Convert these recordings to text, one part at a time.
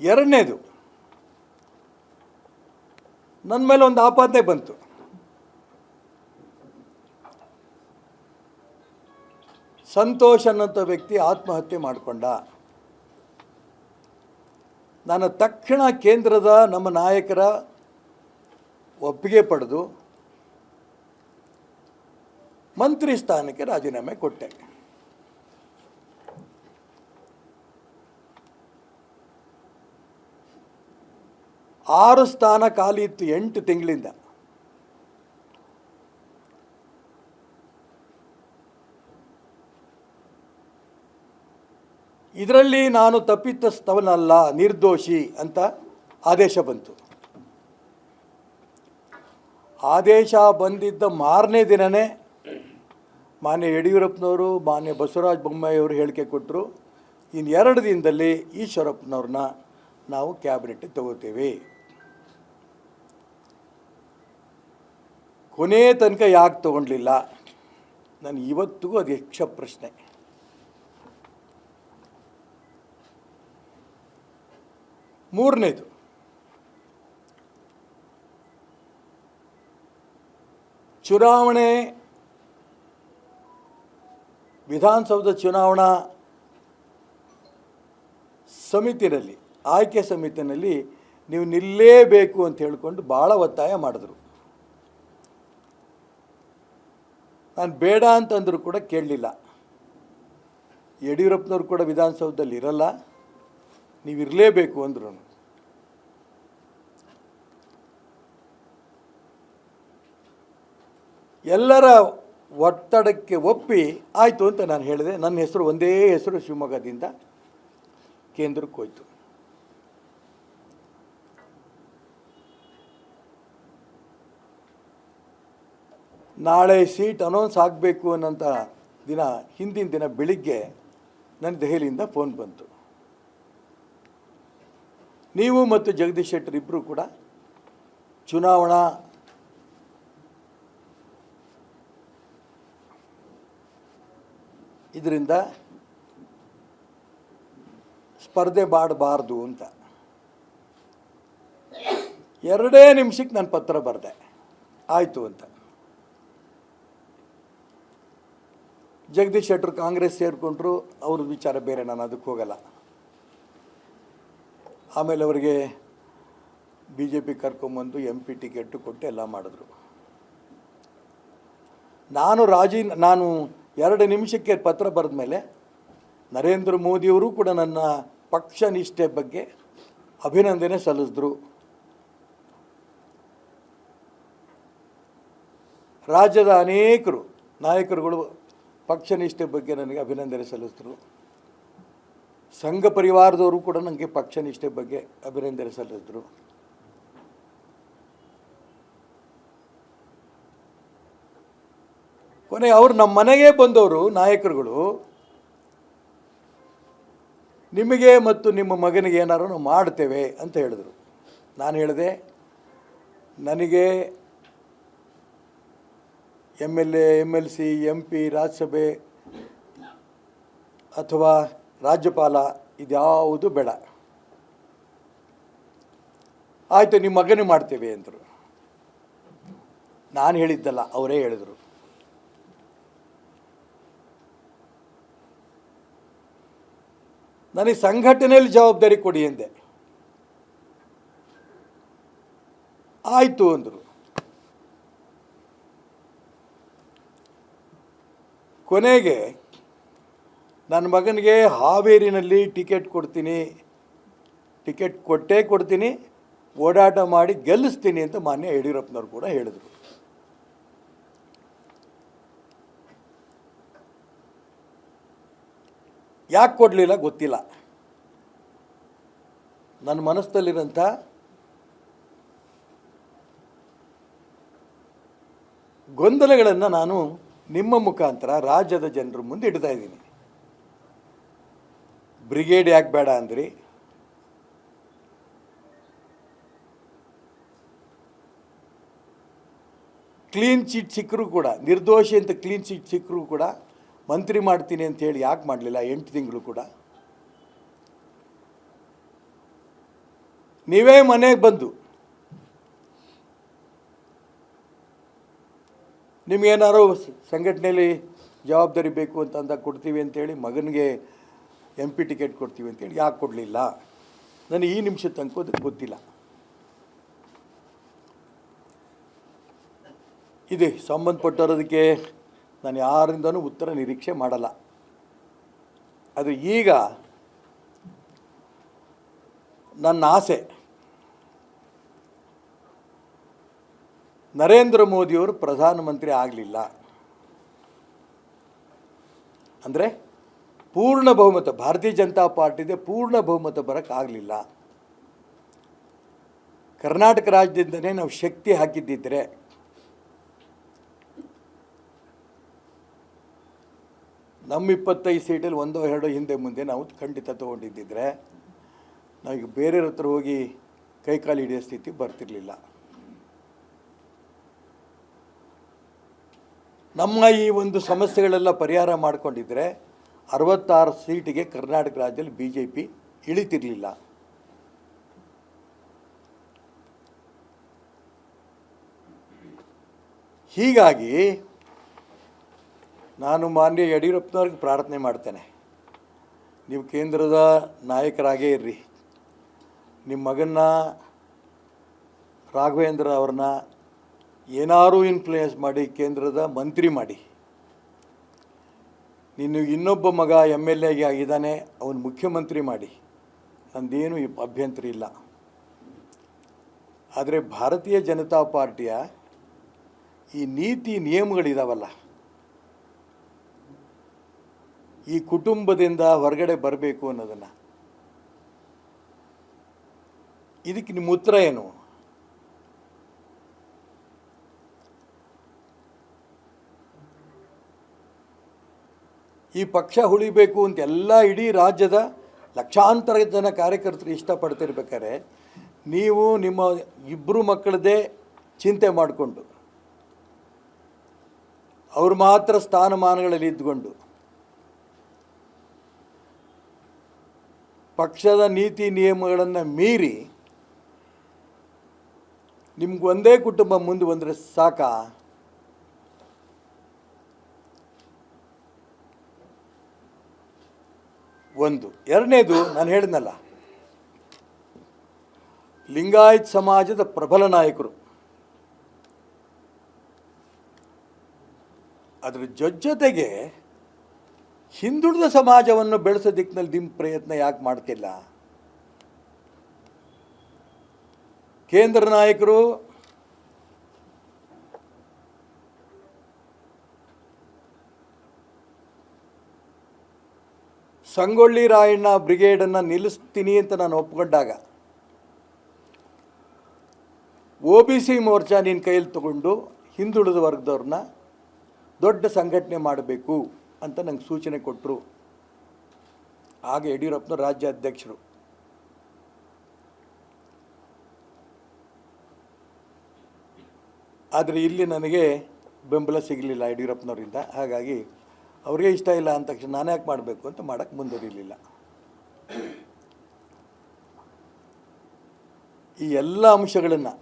ಎರಡನೇದು ನನ್ನ ಮೇಲೆ ಒಂದು ಆಪಾದನೆ ಬಂತು. ಸಂತೋಷ ಅನ್ನೋಂಥ ವ್ಯಕ್ತಿ ಆತ್ಮಹತ್ಯೆ ಮಾಡಿಕೊಂಡ. ನಾನು ತಕ್ಷಣ ಕೇಂದ್ರದ ನಮ್ಮ ನಾಯಕರ ಒಪ್ಪಿಗೆ ಪಡೆದು ಮಂತ್ರಿ ಸ್ಥಾನಕ್ಕೆ ರಾಜೀನಾಮೆ ಕೊಟ್ಟೆ. ಆರು ಸ್ಥಾನ ಖಾಲಿ ಇತ್ತು ಎಂಟು ತಿಂಗಳಿಂದ. ಇದರಲ್ಲಿ ನಾನು ತಪ್ಪಿತಸ್ಥವನಲ್ಲ ನಿರ್ದೋಷಿ ಅಂತ ಆದೇಶ ಬಂತು. ಆದೇಶ ಬಂದಿದ್ದ ಮಾರನೇ ದಿನವೇ ಮಾನ್ಯ ಯಡಿಯೂರಪ್ಪನವರು, ಮಾನ್ಯ ಬಸವರಾಜ ಬೊಮ್ಮಾಯಿಯವರು ಹೇಳಿಕೆ ಕೊಟ್ಟರು ಇನ್ನು ಎರಡು ದಿನದಲ್ಲಿ ಈಶ್ವರಪ್ಪನವ್ರನ್ನ ನಾವು ಕ್ಯಾಬಿನೆಟ್ ತಗೋತೇವೆ. ಕೊನೆ ತನಕ ಯಾಕೆ ತೊಗೊಂಡ್ಲಿಲ್ಲ? ನಾನು ಇವತ್ತಿಗೂ ಅದು ಯಕ್ಷ ಪ್ರಶ್ನೆ. ಮೂರನೇದು. ಚುನಾವಣೆ, ವಿಧಾನಸೌಧ ಚುನಾವಣಾ ಸಮಿತಿನಲ್ಲಿ, ಆಯ್ಕೆ ಸಮಿತಿನಲ್ಲಿ ನೀವು ನಿಲ್ಲೇಬೇಕು ಅಂತ ಹೇಳಿಕೊಂಡು ಭಾಳ ಒತ್ತಾಯ ಮಾಡಿದ್ರು. ನಾನು ಬೇಡ ಅಂತಂದರೂ ಕೂಡ ಕೇಳಲಿಲ್ಲ. ಯಡಿಯೂರಪ್ಪನವ್ರು ಕೂಡ ವಿಧಾನಸೌಧದಲ್ಲಿ ಇರಲ್ಲ. ನೀವು ಇರಲೇಬೇಕು ಅಂದ್ರು ಎಲ್ಲರ ಒತ್ತಡಕ್ಕೆ ಒಪ್ಪಿ ಆಯಿತು ಅಂತ ನಾನು ಹೇಳಿದೆ. ನನ್ನ ಹೆಸರು, ಒಂದೇ ಹೆಸರು ಶಿವಮೊಗ್ಗದಿಂದ ಕೇಂದ್ರಕ್ಕೆ ಹೋಯ್ತು. ನಾಳೆ ಸೀಟ್ ಅನೌನ್ಸ್ ಆಗಬೇಕು ಅನ್ನೋಂಥ ದಿನ, ಹಿಂದಿನ ದಿನ ಬೆಳಿಗ್ಗೆ ನನ್ನ ದೆಹಲಿಯಿಂದ ಫೋನ್ ಬಂತು. ನೀವು ಮತ್ತು ಜಗದೀಶ್ ಶೆಟ್ಟರ್ ಇಬ್ಬರು ಕೂಡ ಚುನಾವಣಾ ಇದರಿಂದ ಸ್ಪರ್ಧೆ ಮಾಡಬಾರ್ದು ಅಂತ. ಎರಡೇ ನಿಮಿಷಕ್ಕೆ ನಾನು ಪತ್ರ ಬರೆದೆ. ಆಯಿತು ಅಂತ. ಜಗದೀಶ್ ಶೆಟ್ಟರ್ ಕಾಂಗ್ರೆಸ್ ಸೇರಿಕೊಂಡ್ರು, ಅವ್ರ ವಿಚಾರ ಬೇರೆ, ನಾನು ಅದಕ್ಕೆ ಹೋಗಲ್ಲ. ಆಮೇಲೆ ಅವರಿಗೆ ಬಿ ಜೆ ಪಿ ಕರ್ಕೊಂಬಂದು ಎಂ ಪಿ ಟಿಕೆಟ್ಟು ಕೊಟ್ಟು ಎಲ್ಲ ಮಾಡಿದ್ರು. ನಾನು ರಾಜಿ, ನಾನು ಎರಡು ನಿಮಿಷಕ್ಕೆ ಪತ್ರ ಬರೆದ ಮೇಲೆ ನರೇಂದ್ರ ಮೋದಿಯವರು ಕೂಡ ನನ್ನ ಪಕ್ಷ ನಿಷ್ಠೆ ಬಗ್ಗೆ ಅಭಿನಂದನೆ ಸಲ್ಲಿಸಿದ್ರು. ರಾಜ್ಯದ ಅನೇಕರು, ನಾಯಕರುಗಳು ಪಕ್ಷ ನಿಷ್ಠೆ ಬಗ್ಗೆ ನನಗೆ ಅಭಿನಂದನೆ ಸಲ್ಲಿಸಿದ್ರು. ಸಂಘ ಪರಿವಾರದವರು ಕೂಡ ನನಗೆ ಪಕ್ಷ ನಿಷ್ಠೆ ಬಗ್ಗೆ ಅಭಿನಂದನೆ ಸಲ್ಲಿಸಿದ್ರು. ಕೊನೆ ಅವರು ನಮ್ಮ ಮನೆಗೆ ಬಂದವರು ನಾಯಕರುಗಳು. ನಿಮಗೆ ಮತ್ತು ನಿಮ್ಮ ಮಗನಿಗೆ ಏನಾರು ಮಾಡ್ತೇವೆ ಅಂತ ಹೇಳಿದರು. ನಾನು ಹೇಳಿದೆ, ನನಗೆ M L A M L C M P Rajya Sabha ಅಥವಾ ರಾಜ್ಯಪಾಲ, ಇದ್ಯಾವುದು ಬೇಡ. ಆಯಿತು, ನಿಮ್ಮ ಮಗನೇ ಮಾಡ್ತೇವೆ ಅಂದರು. ನಾನು ಹೇಳಿದ್ದಲ್ಲ, ಅವರೇ ಹೇಳಿದರು. ನನಗೆ ಸಂಘಟನೆಯಲ್ಲಿ ಜವಾಬ್ದಾರಿ ಕೊಡಿ ಎಂದೆ ಆಯಿತು ಅಂದರು. ಕೊನೆಗೆ ನನ್ನ ಮಗನಿಗೆ ಹಾವೇರಿನಲ್ಲಿ ಟಿಕೆಟ್ ಕೊಡ್ತೀನಿ, ಟಿಕೆಟ್ ಕೊಟ್ಟೇ ಕೊಡ್ತೀನಿ, ಓಡಾಟ ಮಾಡಿ ಗೆಲ್ಲಿಸ್ತೀನಿ ಅಂತ ಮಾನ್ಯ ಯಡಿಯೂರಪ್ಪನವ್ರು ಕೂಡ ಹೇಳಿದರು. ಯಾಕೆ ಕೊಡಲಿಲ್ಲ ಗೊತ್ತಿಲ್ಲ. ನನ್ನ ಮನಸ್ಸಲ್ಲಿರೋಂಥ ಗೊಂದಲಗಳನ್ನು ನಾನು ನಿಮ್ಮ ಮುಖಾಂತರ ರಾಜ್ಯದ ಜನರ ಮುಂದೆ ಇಡ್ತಾ ಇದ್ದೀನಿ. ಬ್ರಿಗೇಡ್ ಯಾಕೆ ಬೇಡ ಅಂದ್ರಿ? ಕ್ಲೀನ್ ಚೀಟ್ ಸಿಕ್ಕರೂ ಕೂಡ, ನಿರ್ದೋಷಿ ಅಂತ ಕ್ಲೀನ್ ಚೀಟ್ ಸಿಕ್ಕರೂ ಕೂಡ ಮಂತ್ರಿ ಮಾಡ್ತೀನಿ ಅಂತ ಹೇಳಿ ಯಾಕೆ ಮಾಡಲಿಲ್ಲ ಎಂಟು ತಿಂಗಳು ಕೂಡ? ನೀವೇ ಮನೆಗೆ ಬಂದು ನಿಮ್ಗೇನಾದ್ರು ಸಂಘಟನೆಯಲ್ಲಿ ಜವಾಬ್ದಾರಿ ಬೇಕು ಅಂತ ಅಂದಾಗ ಕೊಡ್ತೀವಿ ಅಂತೇಳಿ ಮಗನಿಗೆ ಎಂ ಪಿ ಟಿಕೆಟ್ ಕೊಡ್ತೀವಿ ಅಂತೇಳಿ. ಯಾಕೆ ಕೊಡಲಿಲ್ಲ? ನನಗೆ ಈ ನಿಮಿಷ ತನಕ ಗೊತ್ತಿಲ್ಲ. ಇದೆ ಸಂಬಂಧಪಟ್ಟಿರೋದಕ್ಕೆ ನಾನು ಯಾರಿಂದನೂ ಉತ್ತರ ನಿರೀಕ್ಷೆ ಮಾಡಲ್ಲ. ಅದು ಈಗ ನನ್ನ ಆಸೆ. ನರೇಂದ್ರ ಮೋದಿಯವರು ಪ್ರಧಾನಮಂತ್ರಿ ಆಗಲಿಲ್ಲ. ಅಂದರೆ ಪೂರ್ಣ ಬಹುಮತ, ಭಾರತೀಯ ಜನತಾ ಪಾರ್ಟಿದೆ ಪೂರ್ಣ ಬಹುಮತ ಬರೋಕ್ಕಾಗಲಿಲ್ಲ ಕರ್ನಾಟಕ ರಾಜ್ಯದಿಂದನೇ ನಾವು ಶಕ್ತಿ ಹಾಕಿದ್ದಿದ್ರೆ ನಮ್ಮ ಇಪ್ಪತ್ತೈದು ಸೀಟಲ್ಲಿ ಒಂದೋ ಎರಡೋ ಹಿಂದೆ ಮುಂದೆ ನಾವು ಖಂಡಿತ ತೊಗೊಂಡಿದ್ದಿದ್ರೆ ನಾವೀಗ ಬೇರೆಯವ್ರ ಹತ್ರ ಹೋಗಿ ಕೈಕಾಲು ಹಿಡಿಯೋ ಸ್ಥಿತಿ ಬರ್ತಿರಲಿಲ್ಲ. ನಮ್ಮ ಈ ಒಂದು ಸಮಸ್ಯೆಗಳೆಲ್ಲ ಪರಿಹಾರ ಮಾಡಿಕೊಂಡಿದ್ರೆ ಅರವತ್ತಾರು ಸೀಟಿಗೆ ಕರ್ನಾಟಕ ರಾಜ್ಯದಲ್ಲಿ ಬಿ ಜೆ ಪಿ ಇಳಿತಿರಲಿಲ್ಲ. ಹೀಗಾಗಿ ನಾನು ಮಾನ್ಯ ಯಡಿಯೂರಪ್ಪನವ್ರಿಗೆ ಪ್ರಾರ್ಥನೆ ಮಾಡ್ತೇನೆ. ನೀವು ಕೇಂದ್ರದ ನಾಯಕರಾಗೇ ಇರ್ರಿ. ನಿಮ್ಮ ಮಗನ್ನ ರಾಘವೇಂದ್ರ ಅವ್ರನ್ನ ಏನಾರೂ ಇನ್ಫ್ಲೂಯೆನ್ಸ್ ಮಾಡಿ, ಕೇಂದ್ರದ ಮಂತ್ರಿ ಮಾಡಿ. ನಿನ್ನ ಇನ್ನೊಬ್ಬ ಮಗ ಎಂ ಎಲ್ ಎಗೆ ಆಗಿದ್ದಾನೆ, ಅವನು ಮುಖ್ಯಮಂತ್ರಿ ಮಾಡಿ. ನಂದೇನು ಅಭ್ಯಂತರ ಇಲ್ಲ. ಆದರೆ ಭಾರತೀಯ ಜನತಾ ಪಾರ್ಟಿಯ ಈ ನೀತಿ ನಿಯಮಗಳಿದಾವಲ್ಲ, ಈ ಕುಟುಂಬದಿಂದ ಹೊರಗಡೆ ಬರಬೇಕು ಅನ್ನೋದನ್ನು. ಇದಕ್ಕೆ ನಿಮ್ಮ ಉತ್ತರ ಏನು? ಈ ಪಕ್ಷ ಉಳಿಬೇಕು ಅಂತ ಎಲ್ಲ ಇಡೀ ರಾಜ್ಯದ ಲಕ್ಷಾಂತರ ಜನ ಕಾರ್ಯಕರ್ತರು ಇಷ್ಟಪಡ್ತಿರ್ಬೇಕಾದ್ರೆ ನೀವು ನಿಮ್ಮ ಇಬ್ಬರು ಮಕ್ಕಳದೇ ಚಿಂತೆ ಮಾಡಿಕೊಂಡು, ಅವ್ರು ಮಾತ್ರ ಸ್ಥಾನಮಾನಗಳಲ್ಲಿ ಇದ್ದುಕೊಂಡು, ಪಕ್ಷದ ನೀತಿ ನಿಯಮಗಳನ್ನು ಮೀರಿ ನಿಮ್ಗೆ ಒಂದೇ ಕುಟುಂಬ ಮುಂದೆ ಬಂದರೆ ಸಾಕಾ? ಒಂದು. ಎರಡನೇದು ನಾನು ಹೇಳಿದ್ನಲ್ಲ, ಲಿಂಗಾಯತ್ ಸಮಾಜದ ಪ್ರಬಲ ನಾಯಕರು. ಅದರ ಜೊತೆಗೆ ಹಿಂದುಳಿದ ಸಮಾಜವನ್ನು ಬೆಳೆಸೋ ದಿಕ್ಕಿನಲ್ಲಿ ನಿಮ್ಮ ಪ್ರಯತ್ನ ಯಾಕೆ ಮಾಡ್ತಿಲ್ಲ? ಕೇಂದ್ರ ನಾಯಕರು ಸಂಗೊಳ್ಳಿ ರಾಯಣ್ಣ ಬ್ರಿಗೇಡನ್ನು ನಿಲ್ಲಿಸ್ತೀನಿ ಅಂತ ನಾನು ಒಪ್ಕೊಂಡಾಗ, ಒ ಬಿ ಸಿ ಮೋರ್ಚಾ ನಿನ್ನ ಕೈಯಲ್ಲಿ ತಗೊಂಡು ಹಿಂದುಳಿದ ವರ್ಗದವ್ರನ್ನ ದೊಡ್ಡ ಸಂಘಟನೆ ಮಾಡಬೇಕು ಅಂತ ನಂಗೆ ಸೂಚನೆ ಕೊಟ್ಟರು ಆಗ ಯಡಿಯೂರಪ್ಪನ ರಾಜ್ಯ ಅಧ್ಯಕ್ಷರು ಆದರೆ ಇಲ್ಲಿ ನನಗೆ ಬೆಂಬಲ ಸಿಗಲಿಲ್ಲ ಯಡಿಯೂರಪ್ಪನವರಿಂದ. ಹಾಗಾಗಿ ಅವ್ರಿಗೆ ಇಷ್ಟ ಇಲ್ಲ ಅಂದ ತಕ್ಷಣ ನಾನು ಯಾಕೆ ಮಾಡಬೇಕು ಅಂತ ಮಾಡೋಕ್ಕೆ ಮುಂದುವರಿಲಿಲ್ಲ ಈ ಎಲ್ಲ ಅಂಶಗಳನ್ನು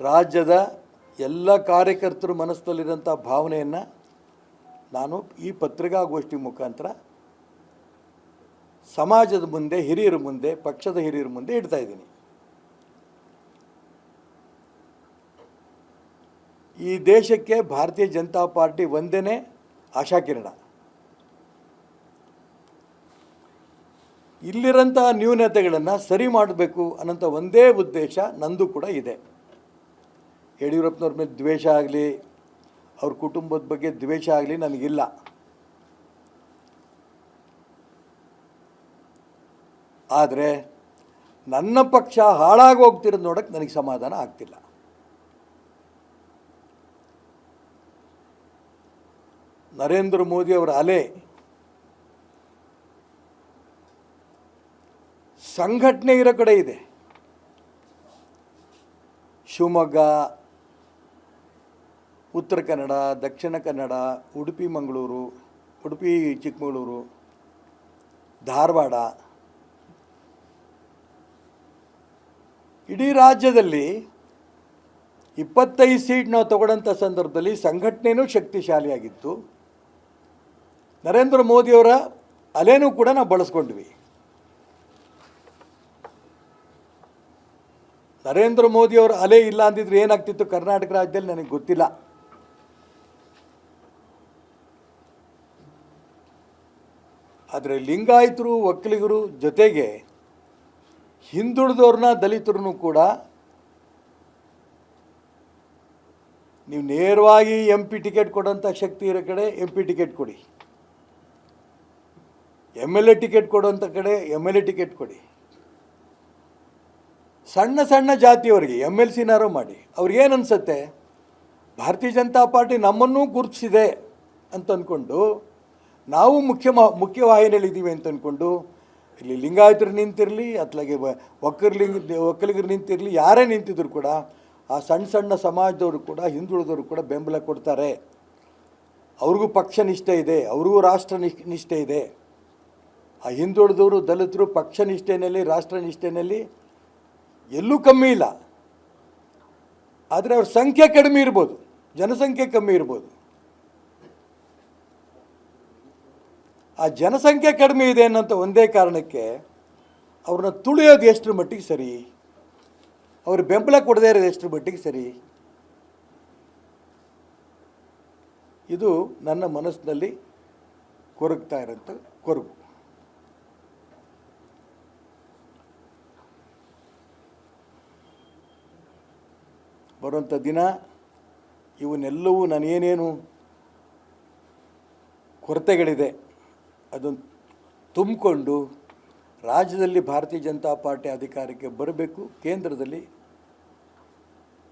ರಾಜ್ಯದ ಎಲ್ಲ ಕಾರ್ಯಕರ್ತರ ಮನಸ್ಸಲ್ಲಿರೋಂಥ ಭಾವನೆಯನ್ನು ನಾನು ಈ ಪತ್ರಿಕಾಗೋಷ್ಠಿ ಮುಖಾಂತರ ಸಮಾಜದ ಮುಂದೆ, ಹಿರಿಯರ ಮುಂದೆ, ಪಕ್ಷದ ಹಿರಿಯರ ಮುಂದೆ ಇಡ್ತಾ ಇದ್ದೀನಿ ಈ ದೇಶಕ್ಕೆ ಭಾರತೀಯ ಜನತಾ ಪಾರ್ಟಿ ಒಂದೇ ಆಶಾಕಿರಣ ಇಲ್ಲಿರೋಂಥ ನ್ಯೂನತೆಗಳನ್ನು ಸರಿ ಮಾಡಬೇಕು ಅನ್ನೋಂಥ ಒಂದೇ ಉದ್ದೇಶ ನಂದು ಕೂಡ ಇದೆ. ಯಡಿಯೂರಪ್ಪನವ್ರ ಮೇಲೆ ದ್ವೇಷ ಆಗಲಿ, ಅವ್ರ ಕುಟುಂಬದ ಬಗ್ಗೆ ದ್ವೇಷ ಆಗಲಿ ನನಗಿಲ್ಲ. ಆದರೆ ನನ್ನ ಪಕ್ಷ ಹಾಳಾಗಿ ಹೋಗ್ತಿರೋದು ನೋಡೋಕ್ಕೆ ನನಗೆ ಸಮಾಧಾನ ಆಗ್ತಿಲ್ಲ. ನರೇಂದ್ರ ಮೋದಿ ಅವರ ಅಲೆ ಸಂಘಟನೆ ಇರೋ ಕಡೆ ಇದೆ. ಶಿವಮೊಗ್ಗ, ಉತ್ತರ ಕನ್ನಡ, ದಕ್ಷಿಣ ಕನ್ನಡ, ಉಡುಪಿ, ಮಂಗಳೂರು, ಉಡುಪಿ, ಚಿಕ್ಕಮಗಳೂರು, ಧಾರವಾಡ ಇಡೀ ರಾಜ್ಯದಲ್ಲಿ ಇಪ್ಪತ್ತೈದು ಸೀಟ್ ನಾವು ತಗೊಳ್ಳೋಂಥ ಸಂದರ್ಭದಲ್ಲಿ ಸಂಘಟನೆಯೂ ಶಕ್ತಿಶಾಲಿಯಾಗಿತ್ತು. ನರೇಂದ್ರ ಮೋದಿಯವರ ಅಲೆನೂ ಕೂಡ ನಾವು ಬಳಸ್ಕೊಂಡ್ವಿ. ನರೇಂದ್ರ ಮೋದಿಯವರ ಅಲೆ ಇಲ್ಲ ಅಂದಿದ್ರೆ ಏನಾಗ್ತಿತ್ತು ಕರ್ನಾಟಕ ರಾಜ್ಯದಲ್ಲಿ ನನಗೆ ಗೊತ್ತಿಲ್ಲ. ಆದರೆ ಲಿಂಗಾಯತರು ಒಕ್ಕಲಿಗರು ಜೊತೆಗೆ ಹಿಂದುಳಿದವ್ರನ್ನ ದಲಿತರನ್ನು ಕೂಡ ನೀವು ನೇರವಾಗಿ ಎಂ ಪಿ ಟಿಕೆಟ್ ಕೊಡೋಂಥ ಶಕ್ತಿ ಇರೋ ಕಡೆ ಎಂ ಪಿ ಟಿಕೆಟ್ ಕೊಡಿ. ಎಂ ಎಲ್ ಎ ಟಿಕೆಟ್ ಕೊಡುವಂಥ ಕಡೆ ಎಂ ಎಲ್ ಎ ಟಿಕೆಟ್ ಕೊಡಿ. ಸಣ್ಣ ಸಣ್ಣ ಜಾತಿಯವರಿಗೆ ಎಂ ಎಲ್ ಸಿನಾರು ಮಾಡಿ. ಅವ್ರಿಗೇನು ಅನಿಸುತ್ತೆ? ಭಾರತೀಯ ಜನತಾ ಪಾರ್ಟಿ ನಮ್ಮನ್ನೂ ಗುರುತಿಸಿದೆ ಅಂತ ಅಂದ್ಕೊಂಡು ನಾವು ಮುಖ್ಯ ಮುಖ್ಯವಾಹಿನಿಯಲ್ಲಿ ಮುಖ್ಯವಾಹಿನಿಯಲ್ಲಿದ್ದೀವಿ ಅಂತ ಅಂದ್ಕೊಂಡು ಇಲ್ಲಿ ಲಿಂಗಾಯತರು ನಿಂತಿರಲಿ, ಅತ್ಲಾಗೆ ಒಕ್ಕರ್ಲಿಂಗ ಒಕ್ಕಲಿಗರು ನಿಂತಿರಲಿ, ಯಾರೇ ನಿಂತಿದ್ರು ಕೂಡ, ಆ ಸಣ್ಣ ಸಣ್ಣ ಸಮಾಜದವರು ಕೂಡ, ಹಿಂದುಳಿದವರು ಕೂಡ ಬೆಂಬಲ ಕೊಡ್ತಾರೆ. ಅವ್ರಿಗೂ ಪಕ್ಷ ನಿಷ್ಠೆ ಇದೆ, ಅವ್ರಿಗೂ ರಾಷ್ಟ್ರ ನಿಷ್ ನಿಷ್ಠೆ ಇದೆ. ಆ ಹಿಂದುಳಿದವರು ದಲಿತರು ಪಕ್ಷ ನಿಷ್ಠೆಯಲ್ಲಿ ರಾಷ್ಟ್ರ ನಿಷ್ಠೆಯಲ್ಲಿ ಎಲ್ಲೂ ಕಮ್ಮಿ ಇಲ್ಲ. ಆದರೆ ಅವ್ರ ಸಂಖ್ಯೆ ಕಡಿಮೆ ಇರ್ಬೋದು, ಜನಸಂಖ್ಯೆ ಕಮ್ಮಿ ಇರ್ಬೋದು. ಆ ಜನಸಂಖ್ಯೆ ಕಡಿಮೆ ಇದೆ ಅನ್ನೋಂಥ ಒಂದೇ ಕಾರಣಕ್ಕೆ ಅವ್ರನ್ನ ತುಳಿಯೋದು ಎಷ್ಟರ ಮಟ್ಟಿಗೆ ಸರಿ, ಅವ್ರ ಬೆಂಬಲ ಕೊಡದೇ ಇರೋದು ಎಷ್ಟರ ಮಟ್ಟಿಗೆ ಸರಿ. ಇದು ನನ್ನ ಮನಸ್ಸಿನಲ್ಲಿ ಕೊರಗ್ತಾ ಇರೋಂಥ ಕೊರಗು. ಬರುವಂಥ ದಿನ ಇವನ್ನೆಲ್ಲವೂ ನಾನೇನೇನು ಕೊರತೆಗಳಿದೆ ಅದನ್ನು ತುಂಬಿಕೊಂಡು ರಾಜ್ಯದಲ್ಲಿ ಭಾರತೀಯ ಜನತಾ ಪಾರ್ಟಿ ಅಧಿಕಾರಕ್ಕೆ ಬರಬೇಕು. ಕೇಂದ್ರದಲ್ಲಿ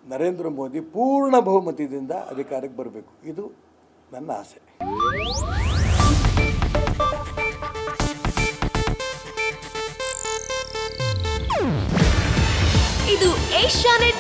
ನರೇಂದ್ರ ಮೋದಿ ಪೂರ್ಣ ಬಹುಮತದಿಂದ ಅಧಿಕಾರಕ್ಕೆ ಬರಬೇಕು. ಇದು ನನ್ನ ಆಸೆ. ಇದು ಏಷ್ಯಾನೆಟ್